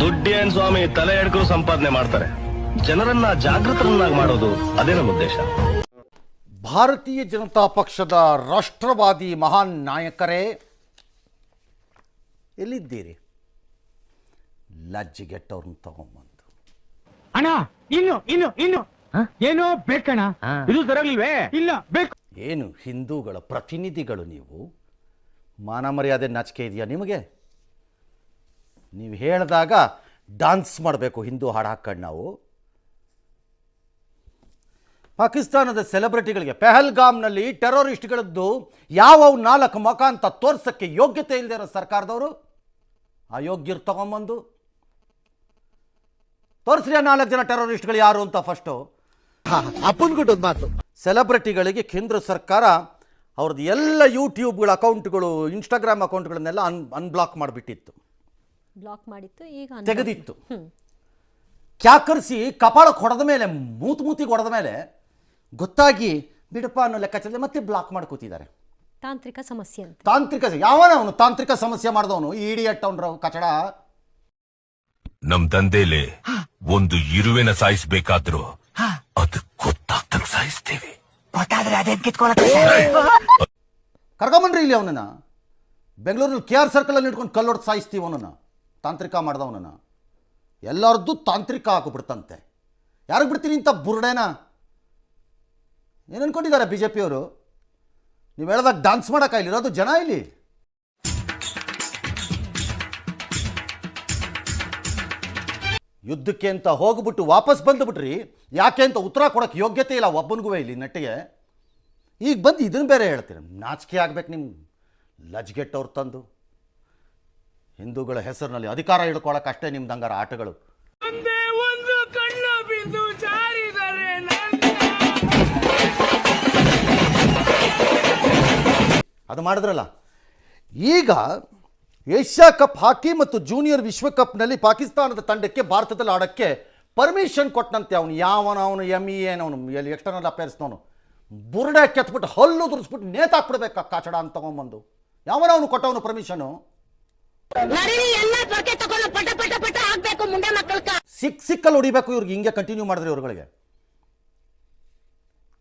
ದುಡ್ಡೇನ್ ಸ್ವಾಮಿ ತಲೆ ಎಡ್ಕರು ಸಂಪಾದನೆ ಮಾಡ್ತಾರೆ. ಜನರನ್ನ ಜಾಗೃತರನ್ನಾಗಿ ಮಾಡೋದು ಅದೇ ನಮ್ಮ ಉದ್ದೇಶ. ಭಾರತೀಯ ಜನತಾ ಪಕ್ಷದ ರಾಷ್ಟ್ರವಾದಿ ಮಹಾನ್ ನಾಯಕರೇ ಎಲ್ಲಿದ್ದೀರಿ? ಲಜ್ಜೆಗೆಟ್ಟವ್ರನ್ನ ತಗೊಂಬಂದು. ಅಣ್ಣ ಇನ್ನು ಇನ್ನು ಇನ್ನು. ಏನೋ ಬೇಕಣ್ಣ. ಇದು ಸರಿಯಾಗಿಲ್ವೇ ಇಲ್ಲ ಬೇಕು. ಏನು ಹಿಂದೂಗಳ ಪ್ರತಿನಿಧಿಗಳು ನೀವು? ಮಾನ ಮರ್ಯಾದೆ ನಾಚಿಕೆ ಇದೆಯಾ ನಿಮಗೆ? ನೀವು ಹೇಳಿದಾಗ ಡಾನ್ಸ್ ಮಾಡಬೇಕು ಹಿಂದೂ ಹಾಡು ಹಾಕ್ಕೊಂಡು ನಾವು. ಪಾಕಿಸ್ತಾನದ ಸೆಲೆಬ್ರಿಟಿಗಳಿಗೆ ಪೆಹಲ್ಗಾಮ್ನಲ್ಲಿ ಟೆರರಿಸ್ಟ್ಗಳದ್ದು ಯಾವ ನಾಲ್ಕು ಮಕ ಅಂತ ತೋರ್ಸೋಕ್ಕೆ ಯೋಗ್ಯತೆ ಇಲ್ಲದೆ ಇರೋ ಸರ್ಕಾರದವರು? ಅಯೋಗ್ಯರು ತಗೊಂಬಂದು. ತೋರಿಸ್ರಿ ಆ ನಾಲ್ಕು ಜನ ಟೆರರಿಸ್ಟ್ಗಳು ಯಾರು ಅಂತ ಫಸ್ಟು. ಅಪ್ಪನ್ಗುಟ್ಟೊಂದು ಮಾತು. ಸೆಲೆಬ್ರಿಟಿಗಳಿಗೆ ಕೇಂದ್ರ ಸರ್ಕಾರ ಅವ್ರದ್ದು ಎಲ್ಲ ಯೂಟ್ಯೂಬ್ಗಳ ಅಕೌಂಟ್ಗಳು ಇನ್ಸ್ಟಾಗ್ರಾಮ್ ಅಕೌಂಟ್ಗಳನ್ನೆಲ್ಲ ಅನ್ ಅನ್ಬ್ಲಾಕ್ ಮಾಡಿಬಿಟ್ಟಿತ್ತು. ಬ್ಲಾಕ್ ಮಾಡಿತ್ತು ಈಗ ತೆಗೆದಿತ್ತು. ಕ್ಯಾಕರಿಸಿ ಕಪಾಳಕ್ಕೆ ಹೊಡೆದ ಮೇಲೆ ಮೂತು ಮೂತಿಗೆ ಹೊಡೆದ ಮೇಲೆ ಗೊತ್ತಾಗಿ ಬಿಡಪ್ಪ ಅನ್ನೋ ಲೆಕ್ಕಾಚಾರದಲ್ಲಿ ಮತ್ತೆ ಬ್ಲಾಕ್ ಮಾಡ್ಕೋತಿದ್ದಾರೆ. ತಾಂತ್ರಿಕ ಸಮಸ್ಯೆ ಅಂತ. ತಾಂತ್ರಿಕ ಯಾವನ ಅವನು ತಾಂತ್ರಿಕ ಸಮಸ್ಯೆ ಮಾಡಿದವನು? ಇಡಿಯಟ್ ಅವನ ಕಚಡ. ನಮ್ ದಂಧೆಲೆ ಒಂದು ಇರುವೆನ ಸಾಯಿಸ್ಬೇಕಾದ್ರು ಅದು ಗೊತ್ತಾಗ್ತಂಗ್ ಸಾಯಿಸ್ತೇವೆ. ಗೊತ್ತಾದ್ರೆ ಅದೇನ್ ಕಿತ್ಕೊಳಕ್ಕೆ ಕರ್ಕೊಂಬನ್ರಿ ಇಲ್ಲಿ ಅವನನ್ನ. ಬೆಂಗಳೂರಲ್ಲಿ ಕೆ ಆರ್ ಸರ್ಕಲಲ್ಲಿ ಇಟ್ಕೊಂಡು ಕಲ್ಲೊಡ್ದು ಸಾಯಿಸ್ತೀವಿ ಅವನನ್ನು. ತಾಂತ್ರಿಕ ಮಾಡ್ದವನನ್ನು. ಎಲ್ಲರದ್ದು ತಾಂತ್ರಿಕ ಹಾಕಿಬಿಡ್ತಂತೆ ಯಾರಿಗೆ ಬಿಡ್ತೀನಿ ಇಂಥ ಬುರ್ಡೇನ? ಏನು ಅನ್ಕೊಂಡಿದ್ದಾರೆ ಬಿ ಜೆ ಪಿಯವರು ನೀವು ಹೇಳ್ದಾಗ ಡಾನ್ಸ್ ಮಾಡೋಕ್ಕಾಗಲಿರೋದು ಜನ ಇಲ್ಲಿ. ಯುದ್ಧಕ್ಕೆ ಅಂತ ಹೋಗ್ಬಿಟ್ಟು ವಾಪಸ್ ಬಂದುಬಿಟ್ರಿ, ಯಾಕೆ ಅಂತ ಉತ್ತರ ಕೊಡೋಕ್ಕೆ ಯೋಗ್ಯತೆ ಇಲ್ಲ ಒಬ್ಬನಿಗೂ ಇಲ್ಲಿ ನಟ್ಟಿಗೆ. ಈಗ ಬಂದು ಇದನ್ನು ಬೇರೆ ಹೇಳ್ತೀರ, ನಾಚಿಕೆ ಆಗ್ಬೇಕು ನಿಮ್ಮ ಲಜ್ಗೆಟ್ಟವ್ರು ತಂದು. ಹಿಂದೂಗಳ ಹೆಸರಿನಲ್ಲಿ ಅಧಿಕಾರ ಹಿಡ್ಕೊಳಕ್ಕೆ ಅಷ್ಟೇ ನಿಮ್ದು ಹಂಗಾರ ಆಟಗಳು. ಅದು ಮಾಡಿದ್ರಲ್ಲ. ಈಗ ಏಷ್ಯಾ ಕಪ್ ಹಾಕಿ ಮತ್ತು ಜೂನಿಯರ್ ವಿಶ್ವಕಪ್ನಲ್ಲಿ ಪಾಕಿಸ್ತಾನದ ತಂಡಕ್ಕೆ ಭಾರತದಲ್ಲಿ ಆಡೋಕ್ಕೆ ಪರ್ಮಿಷನ್ ಕೊಟ್ಟನಂತೆ ಅವನು. ಯಾವನ ಅವನು ಎಂ ಇ ಏನವನು ಎಲ್ಲಿ ಎಕ್ಸ್ಟರ್ನಲ್ ಅಫೇರ್ಸ್ನವನು ಬುರುಡೆ ಕೆತ್ಬಿಟ್ಟು ಹಲ್ಲು ದುರಿಸ್ಬಿಟ್ಟು ನೇತಾಕ್ಬಿಡ್ಬೇಕು ಕಾಚಡ ಅಂತ ತಗೊಂಬಂದು ಯಾವನ ಅವನು ಕೊಟ್ಟವನು ಪರ್ಮಿಷನು ಎಲ್ಲ ಪೊರ್ಕೆ ತಗೊಂಡು ಪಟ ಪಟ ಪಟ ಹಾಕ್ಬೇಕು ಮುಂಡೆ ಮಕ್ಕಳ್ಕ. ಸಿಕ್ ಸಿಕ್ಕಲ್ಲಿ ಹೊಡಿಬೇಕು ಇವ್ರಿಗೆ. ಹಿಂಗೆ ಕಂಟಿನ್ಯೂ ಮಾಡಿದ್ರೆ ಇವ್ರಗಳಿಗೆ.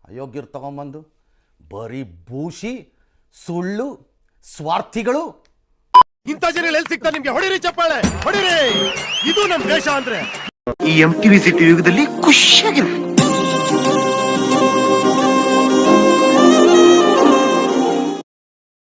ಅಯೋಗ್ಯರು ತಗೊಂಬಂದು ಬರೀ ಭೂಷಿ ಸುಳ್ಳು ಸ್ವಾರ್ಥಿಗಳು. ಇಂಥ ಜನ ಎಲ್ಲಿ ಸಿಗ್ತಾರೆ ನಿಮ್ಗೆ? ಹೊಡಿರಿ ಚಪ್ಪಾಳೆ ಹೊಡಿರಿ. ಇದು ನಮ್ ದೇಶ ಅಂದ್ರೆ. ಈ ಎಂ ಟಿವಿ ಸಿಟಿ ಯುಗದಲ್ಲಿ ಖುಷಿಯಾಗಿರು